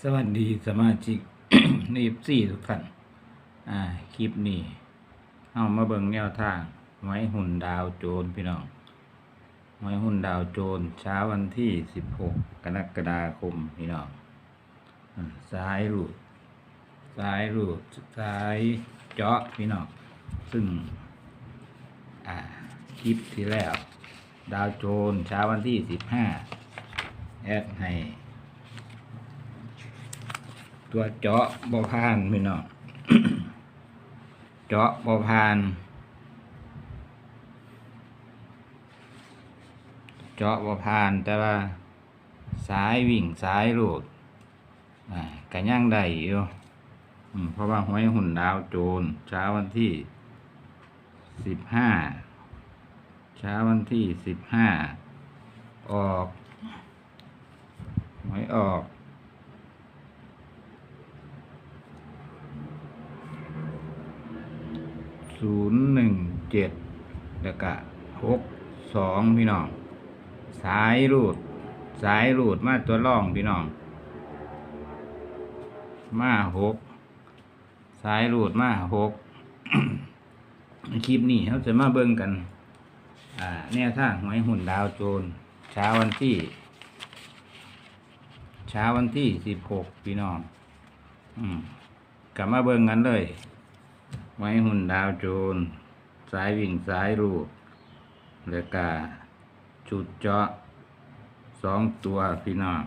สวัสดีสมาชิกนีฟซี่ทุกท่านอ่าคลิปนี้เอามาเบิ่งแนวทางไว้หุ่นดาวโจรพี่น้องไว้หุ่นดาวโจรเช้าวันที่16กรกฎาคมพี่น้องอ่าซ้ายรูดซ้ายรูดซ้ายเจาะพี่น้องซึ่งอ่าคลิปที่แล้ว ดาวโจรเช้าวันที่15แอดให้ ตัวเจาะบอพานพี่น้องเจาะบอพานเจาะบอพานแต่ว่าสายวิ่งสายโหลดกันย่างได้อยู่เพราะว่าหวยหุ่นดาวโจรเช้าวันที่สิบห้าเช้าวันที่สิบห้าออกหวยออก ศูนย์หนึ่งเจ็ดแล้วก็หกสองพี่น้อง สายรูด สายรูดมาตัวร่องพี่น้อง มาหกสายรูดมาหกคลิปนี้เขาจะมาเบิ่งกัน อ่าแนวทางหวยหุ่นดาวโจรเช้าวันที่ เช้าวันที่สิบหกพี่น้อง อืมกลับมาเบิ่งกันเลย ไว้หุ่นดาวโจร สายวิ่งสายรูดแล้วก็จุดเจาะสองตัวพี่น้อง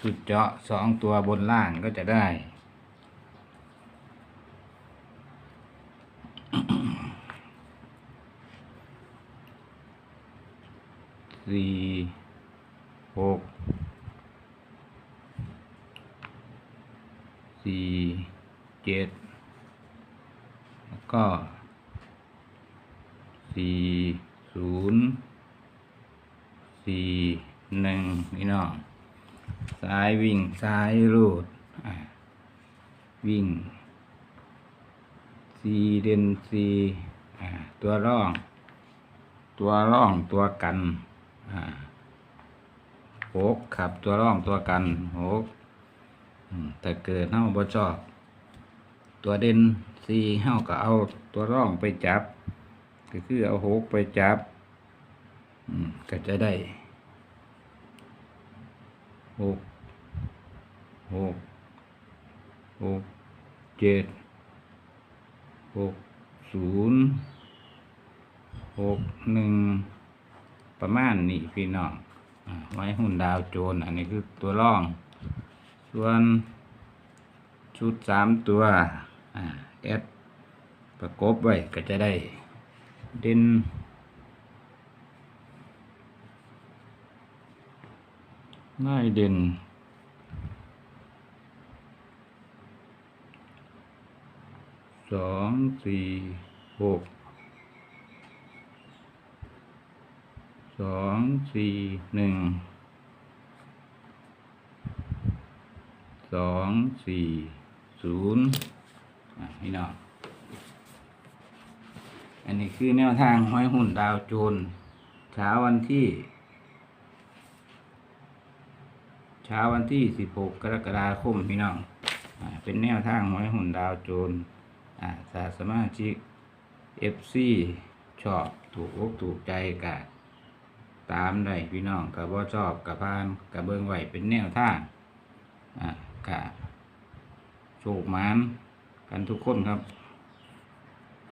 จุดเจาะสองตัวบนล่างก็จะได้สี่หกสี่ เจ็ดแล้วก็สี่ศูนย์สี่หนึ่งนี่น้องซ้ายวิ่งซ้ายรูดวิ่งสี่เด่นสี่ตัวร่อง ตัวร่องตัวกันหกขับตัวร่องตัวกันหกแต่เกิดเฮาบ่ชอบ ตัวเด่นสี่เฮาก็เอาตัวร่องไปจับ ก็คือเอาหกไปจับก็จะได้หกหกหกเจ็ดหกศูนย์หกหนึ่งประมาณนี้พี่น้องอไว้หุ่นดาวโจรอันนี้คือตัวร่อง ส่วนชุดสามตัว แอดประกบไว้ก็จะได้เด่นง่ายเด่นสองสี่หกสองสี่หนึ่งสองสี่ศูนย์ พี่น้องอันนี้คือแนวทางห้อยหุ่นดาวโจรเช้าวันที่เช้าวันที่สิบหกกรกฎาคมพี่น้องอเป็นแนวทางห้อยหุ่นดาวโจรอ่สาสมาชิกเอฟซีชอบถูกอกถูกใจกะตามได้พี่น้องกับว่าชอบกับพานกับเบิ้งไหวเป็นแนวทางอ่ากะโชคมาน กันทุกคนครับ